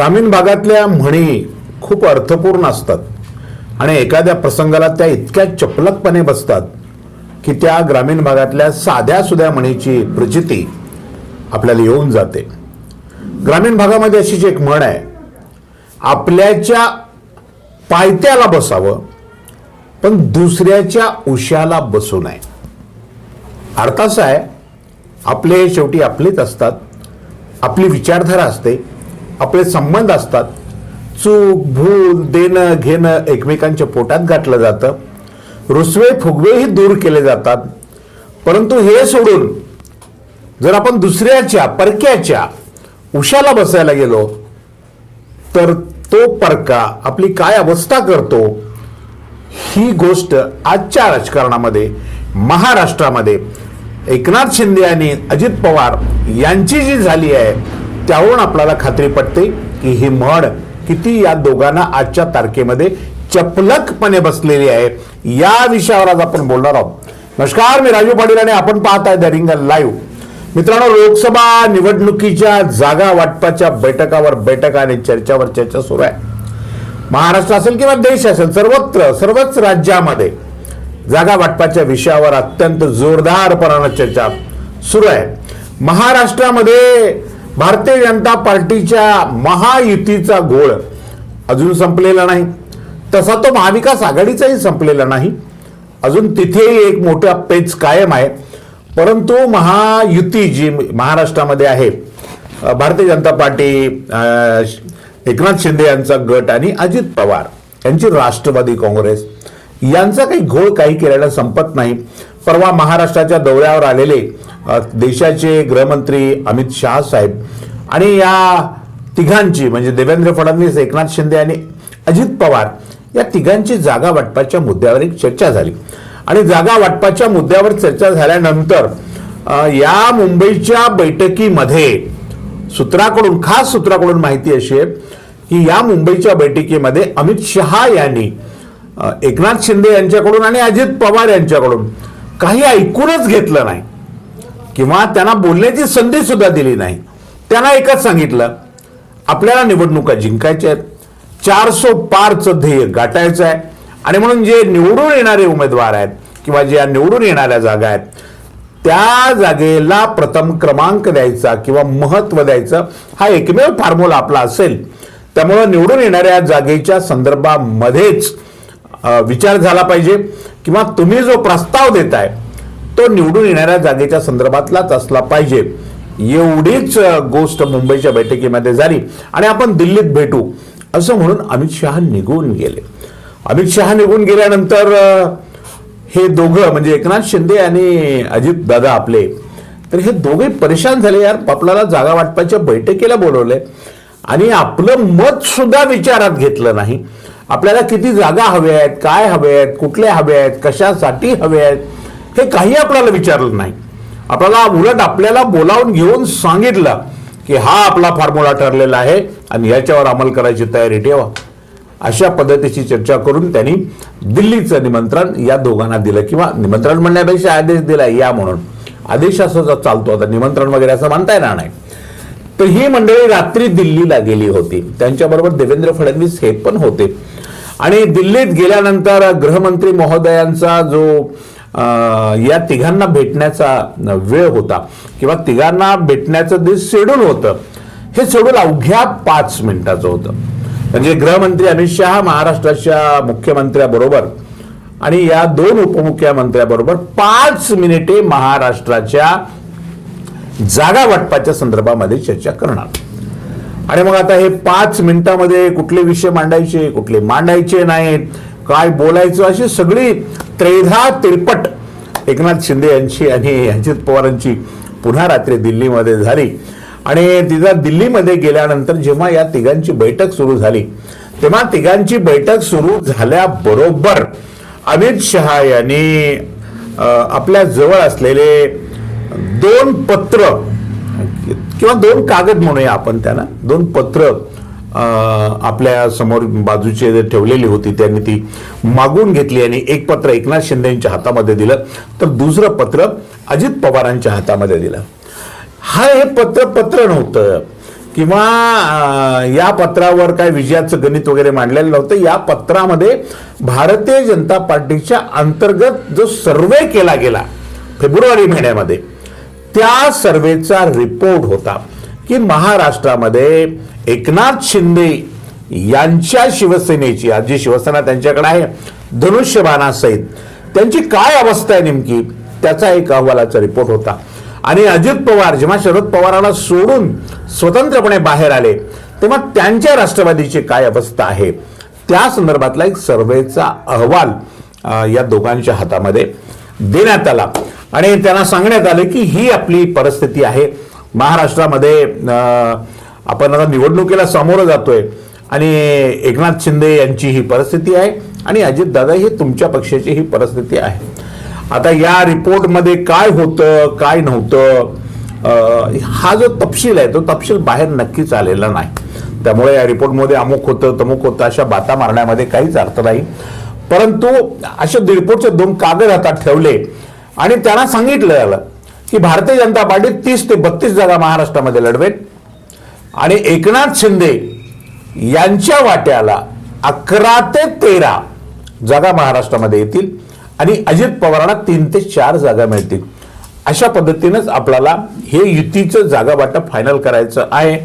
ग्रामीण भागातल्या म्हणी खूप अर्थपूर्ण असतात. आणि एखाद्या प्रसंगाला त्या इतक्या चपलकपणे बसतात की त्या ग्रामीण भागातल्या साध्या सुध्या म्हणीची प्रचिती आपल्याला येऊन जाते. ग्रामीण भागामध्ये अशीच एक म्हण आहे आपल्याच्या पायत्याला बसावं पण दुसऱ्याच्या उशाला बसू नये. अर्थ असा आहे आपले शेवटी आपलेच असतात आपली विचारधारा असते आपले संबंध असतात. चूक भूल देणं घेणं एकमेकांच्या पोटात गाठलं जातं. रुसवे फुगवेही दूर केले जातात. परंतु हे सोडून जर आपण दुसऱ्याच्या परक्याच्या उशाला बसायला गेलो तर तो परका आपली काय अवस्था करतो ही गोष्ट आजच्या राजकारणामध्ये महाराष्ट्रामध्ये एकनाथ शिंदे आणि अजित पवार यांची जी झाली आहे त्यावरून आपल्याला खात्री पटते की ही म्हण किती या दोघांना आजच्या तारखेमध्ये चपलकपणे बसलेली आहे. या विषयावर आज आपण बोलणार आहोत. नमस्कार मी राजू पाटील आणि आपण पाहत आहे द रिंगल लाईव्ह. मित्रांनो लोकसभा निवडणुकीच्या जागा वाटपाच्या बैठकावर बैठक आणि चर्चावर चर्चा सुरू आहे. महाराष्ट्र असेल किंवा देश असेल सर्वत्र सर्वच राज्यामध्ये जागा वाटपाच्या विषयावर अत्यंत जोरदारपणानं चर्चा सुरू आहे. महाराष्ट्रामध्ये भारतीय जनता पार्टीच्या महायुतीचा घोळ अजून संपलेला नाही. तसा तो महाविकास आघाडीचाही संपलेला नाही. अजून तिथेही एक मोठा पेच कायम आहे. परंतु महायुती जी महाराष्ट्रामध्ये आहे भारतीय जनता पार्टी एकनाथ शिंदे यांचा गट आणि अजित पवार यांची राष्ट्रवादी काँग्रेस यांचा काही घोळ काही केलेला संपत नाही. परवा महाराष्ट्राच्या दौऱ्यावर आलेले देशाचे गृहमंत्री अमित शहा साहेब आणि या तिघांची म्हणजे देवेंद्र फडणवीस एकनाथ शिंदे आणि अजित पवार या तिघांची जागा वाटपाच्या मुद्द्यावर एक चर्चा झाली. आणि जागा वाटपाच्या मुद्द्यावर चर्चा झाल्यानंतर या मुंबईच्या बैठकीमध्ये सूत्राकडून खास सूत्राकडून माहिती अशी आहे की या मुंबईच्या बैठकीमध्ये अमित शहा यांनी एकनाथ शिंदे यांच्याकडून आणि अजित पवार यांच्याकडून काही ऐकूनच घेतलं नाही. किंवा त्यांना बोलण्याची संधी सुद्धा दिली नाही. त्यांना एकच सांगितलं आपल्याला निवडणुका जिंकायच्या आहेत. चारसो पारचं ध्येय गाठायचं आहे. आणि म्हणून जे निवडून येणारे उमेदवार आहेत किंवा ज्या निवडून येणाऱ्या जागा आहेत त्या जागेला प्रथम क्रमांक द्यायचा किंवा महत्त्व द्यायचं हा एकमेव फॉर्म्युला आपला असेल. त्यामुळं निवडून येणाऱ्या जागेच्या संदर्भामध्येच विचार झाला पाहिजे. किंवा तुम्ही जो प्रस्ताव देताय तो निवडून येणाऱ्या जागेच्या संदर्भातलाच असला पाहिजे. एवढीच गोष्ट मुंबईच्या बैठकीमध्ये झाली. आणि आपण दिल्लीत भेटू असं म्हणून अमित शहा निघून गेले. अमित शहा निघून गेल्यानंतर हे दोघं म्हणजे एकनाथ शिंदे आणि अजित दादा आपले तर हे दोघे परेशान झाले यार. आपल्याला जागा वाटपाच्या बैठकीला बोलवले. आणि आपलं मत सुद्धा विचारात घेतलं नाही. आपल्याला किती जागा हव्या आहेत काय हवे आहेत कुठल्या हव्या आहेत कशासाठी हवे आहेत हे काही आपल्याला विचारलं नाही. आपल्याला उलट आपल्याला बोलावून घेऊन सांगितलं की हा आपला फॉर्म्युला ठरलेला आहे आणि याच्यावर अंमल करायची तयारी ठेवा. अशा पद्धतीची चर्चा करून त्यांनी दिल्लीचं निमंत्रण या दोघांना दिलं किंवा निमंत्रण म्हणण्यापेक्षा आदेश दिला या म्हणून. आदेश असं चालतो आता निमंत्रण वगैरे असं म्हणता येणार नाही. तर ही मंडळी रात्री दिल्लीला गेली होती. त्यांच्याबरोबर देवेंद्र फडणवीस हे पण होते. आणि दिल्लीत गेल्यानंतर गृहमंत्री महोदयांचा जो या तिघांना भेटण्याचा वेळ होता किंवा तिघांना भेटण्याचं जे शेड्यूल होतं हे शेड्यूल अवघ्या पाच मिनिटाचं होतं. म्हणजे गृहमंत्री अमित शहा महाराष्ट्राच्या मुख्यमंत्र्याबरोबर आणि या दोन उपमुख्यमंत्र्याबरोबर पाच मिनिटे महाराष्ट्राच्या जागा वाटपाच्या संदर्भामध्ये चर्चा करणार. आणि मग आता हे पाच मिनिटामध्ये कुठले विषय मांडायचे कुठले मांडायचे नाहीत काय बोलायचं अशी सगळी त्रेधा तिरपट एकनाथ शिंदे यांची आणि अजित पवारांची पुन्हा रात्री दिल्लीमध्ये झाली. आणि तिचा दिल्लीमध्ये गेल्यानंतर जेव्हा या तिघांची बैठक सुरू झाली तेव्हा तिघांची बैठक सुरू झाल्याबरोबर अमित शहा यांनी आपल्या जवळ असलेले दोन पत्र किंवा दोन कागद म्हणूया आपण त्यांना दोन पत्र आपल्यासमोर बाजूचे जे ठेवलेली होती त्यांनी ती मागून घेतली आणि एक पत्र एकनाथ शिंदे यांच्या हातामध्ये दिलं. तर दुसरं पत्र अजित पवारांच्या हातामध्ये दिलं. हा हे पत्र पत्र नव्हतं. किंवा या पत्रावर काय विजयाचं गणित वगैरे मांडलेलं नव्हतं. या पत्रामध्ये भारतीय जनता पार्टीच्या अंतर्गत जो सर्वे केला गेला फेब्रुवारी महिन्यामध्ये त्या सर्वेचा रिपोर्ट होता. की महाराष्ट्रामध्ये एकनाथ शिंदे यांच्या शिवसेनेची आज जी शिवसेना त्यांच्याकडे आहे धनुष्यबाणासहित त्यांची काय अवस्था आहे नेमकी? त्याचा एक अहवालाचा रिपोर्ट होता. आणि अजित पवार जेव्हा शरद पवारांना सोडून स्वतंत्रपणे बाहेर आले तेव्हा त्यांच्या राष्ट्रवादीची काय अवस्था आहे? त्या संदर्भातला एक सर्वेचा अहवाल या दोघांच्या हातामध्ये देण्यात आला. आणि त्यांना सांगण्यात आलं की ही आपली परिस्थिती आहे. महाराष्ट्रामध्ये आपण आता निवडणुकीला सामोरं जातोय. आणि एकनाथ शिंदे यांची ही परिस्थिती आहे आणि अजितदादा ही तुमच्या पक्षाची ही परिस्थिती आहे. आता या रिपोर्टमध्ये काय होतं काय नव्हतं हा जो तपशील आहे तो तपशील बाहेर नक्कीच आलेला नाही. त्यामुळे या रिपोर्टमध्ये अमुक होतं तमुक होतं अशा बाता मारण्यामध्ये काहीच अर्थ नाही. परंतु असे रिपोर्टचे दोन कागद हातात ठेवले आणि त्यांना सांगितलं आलं. की भारतीय जनता पार्टी तीस ते बत्तीस जागा महाराष्ट्रामध्ये लढवेल. आणि एकनाथ शिंदे यांच्या वाट्याला अकरा ते तेरा जागा महाराष्ट्रामध्ये येतील आणि अजित पवारांना तीन ते चार जागा मिळतील. अशा पद्धतीनंच आपल्याला हे युतीचं जागा वाटप फायनल करायचं आहे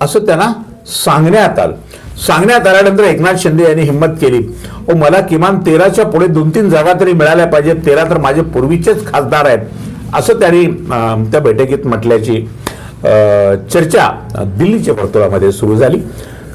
असं त्यांना सांगण्यात आलं. सांगण्यात आल्यानंतर एकनाथ शिंदे यांनी हिंमत केली. व मला किमान तेराच्या पुढे दोन तीन जागा तरी मिळाल्या पाहिजेत. तेरा तर माझे पूर्वीचेच खासदार आहेत. असं त्यांनी त्या बैठकीत म्हटल्याची चर्चा दिल्लीच्या वर्तुळामध्ये सुरू झाली.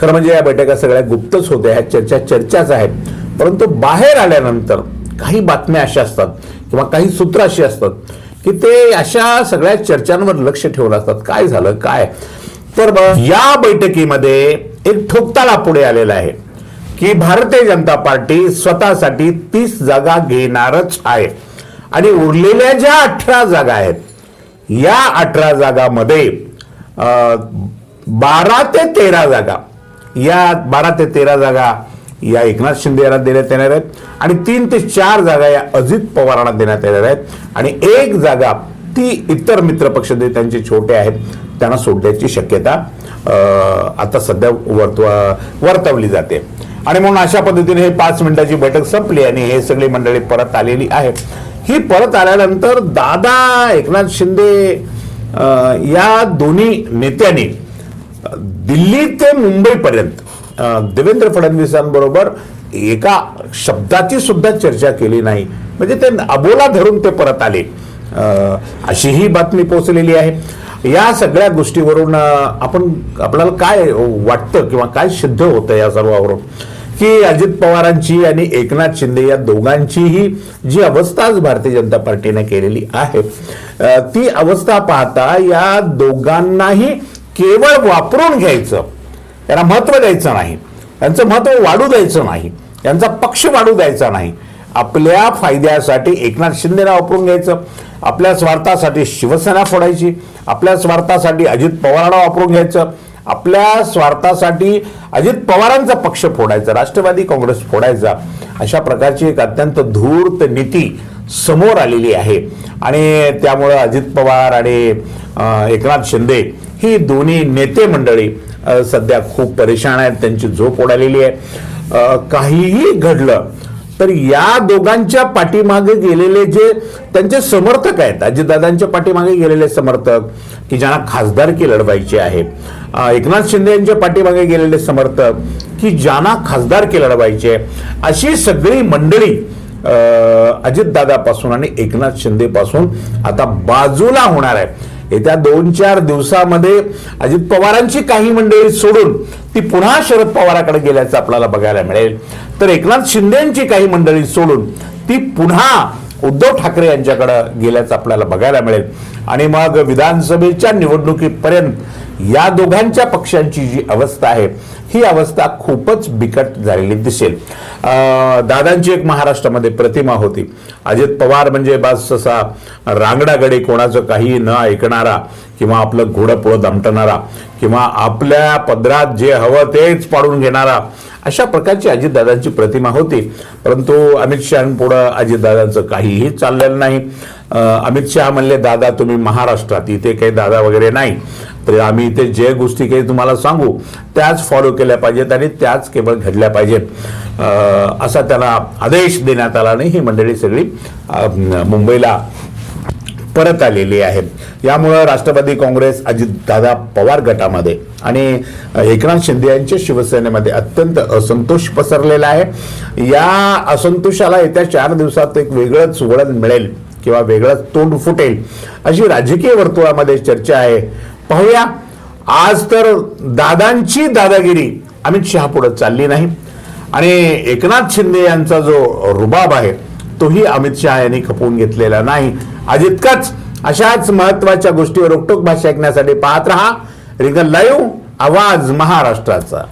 खरं म्हणजे या बैठका सगळ्या गुप्तच होत्या ह्या चर्चा चर्चाच आहेत. परंतु बाहेर आल्यानंतर काही बातम्या अशा असतात किंवा काही सूत्र अशी असतात की ते अशा सगळ्या चर्चांवर लक्ष ठेवून असतात. काय झालं? काय? तर या बैठकीमध्ये एक ठोकताळा पुढे आलेला आहे की भारतीय जनता पार्टी स्वतःसाठी तीस जागा घेणारच आहे. आणि उरलेल्या ज्या अठरा जागा आहेत या अठरा जागामध्ये बारा ते तेरा जागा या बारा ते तेरा जागा या एकनाथ शिंदे यांना देण्यात येणार आहेत आणि तीन ते चार जागा या अजित पवारांना देण्यात येणार आहेत. आणि एक जागा ती इतर मित्र पक्ष जे त्यांचे छोटे आहेत त्यांना सोडण्याची शक्यता आता सध्या वर्तव वर्तवली जाते. आणि म्हणून अशा पद्धतीने हे पाच मिनिटाची बैठक संपली आणि हे सगळी मंडळी परत आलेली आहेत. ही परत आल्यानंतर दादा एकनाथ शिंदे या दोन्ही नेत्यांनी दिल्ली ते मुंबईपर्यंत देवेंद्र फडणवीसांबरोबर एका शब्दाची सुद्धा चर्चा केली नाही. म्हणजे ते अबोला धरून ते परत आले. अशी ही बातमी पोहोचलेली आहे. या सगळ्या गोष्टीवरून आपण आपल्याला काय वाटतं किंवा काय सिद्ध होतं या सर्वावरून? की अजित पवारांची आणि एकनाथ शिंदे या दोघांचीही जी अवस्था आज भारतीय जनता पार्टीने केलेली आहे ती अवस्था पाहता या दोघांनाही केवळ वापरून घ्यायचं त्यांना महत्त्व द्यायचं नाही त्यांचं महत्त्व वाढू द्यायचं नाही त्यांचा पक्ष वाढू द्यायचा नाही. आपल्या फायद्यासाठी एकनाथ शिंदेना वापरून घ्यायचं आपल्या स्वार्थासाठी शिवसेना फोडायची आपल्या स्वार्थासाठी अजित पवारांना वापरून घ्यायचं आपल्या स्वार्थासाठी अजित पवारांचा पक्ष फोडायचा राष्ट्रवादी काँग्रेस फोडायचा अशा प्रकारची एक अत्यंत धूर्त नीती समोर आलेली आहे. आणि त्यामुळं अजित पवार आणि एकनाथ शिंदे ही दोन्ही नेते मंडळी सध्या खूप परेशान आहेत त्यांची झोप उडालेली आहे. काहीही घडलं तर या दोघांच्या पाठीमागे गेलेले जे त्यांचे समर्थक आहेत अजितदादांच्या पाठीमागे गेलेले समर्थक की ज्यांना खासदारकी लढवायची आहे. एकनाथ शिंदे यांच्या पाठीमागे गेलेले समर्थक की ज्यांना खासदारकी लढवायची आहे. अशी सगळी मंडळी अजितदादापासून आणि एकनाथ शिंदेपासून आता बाजूला होणार आहे. येत्या दोन चार दिवसामध्ये अजित पवारांची काही मंडळी सोडून ती पुन्हा शरद पवाराकडे गेल्याचं आपल्याला बघायला मिळेल. तर एकनाथ शिंदेची काही मंडळी सोडून ती पुन्हा उद्धव ठाकरे यांच्याकडे गेल्याचं आपल्याला बघायला मिळेल. आणि मग विधानसभेच्या निवडणुकीपर्यंत या दोघांच्या पक्षांची जी अवस्था आहे ही अवस्था खूपच बिकट झालेली दिसेल. दादांची एक महाराष्ट्रामध्ये प्रतिमा होती. अजित पवार म्हणजे बस असा रांगडागडे कोणाचं काही न ऐकणारा किंवा आपलं घोडं पुढं दमटणारा किंवा आपल्या पदरात जे हवं तेच पाडून घेणारा अशा प्रकारची अजितदादांची प्रतिमा होती. परंतु अमित शहापुढं अजितदादांचं काहीही चाललेलं नाही. अमित शहा म्हणले दादा तुम्ही महाराष्ट्रात इथे काही दादा वगैरे नाही. तर आम्ही इथे जे गोष्टी काही तुम्हाला सांगू त्याच फॉलो केल्या पाहिजेत आणि त्याच केवळ घडल्या पाहिजेत. असा त्याला आदेश देण्यात आला नाही ही मंडळी सगळी मुंबईला परत आलेली आहे. यामुळं राष्ट्रवादी काँग्रेस अजितदादा पवार गटामध्ये आणि एकनाथ शिंदे यांच्या शिवसेनेमध्ये अत्यंत असंतोष पसरलेला आहे. या असंतोषाला येत्या चार दिवसात एक वेगळंच वळण मिळेल किंवा वेगळंच तोंड फुटेल अशी राजकीय वर्तुळामध्ये चर्चा आहे. पाहूया. आज तर दादांची दादागिरी अमित शहा पुढे चालली नाही. आणि एकनाथ शिंदे यांचा जो रुबाब आहे तोही अमित शहा यांनी खपवून घेतलेला नाही. आज इतकाच अशाच महत्त्वाच्या गोष्टीवर रोकटोक भाषा ऐकण्यासाठी पाहत रहा. रिगल लाईव्ह आवाज महाराष्ट्राचा.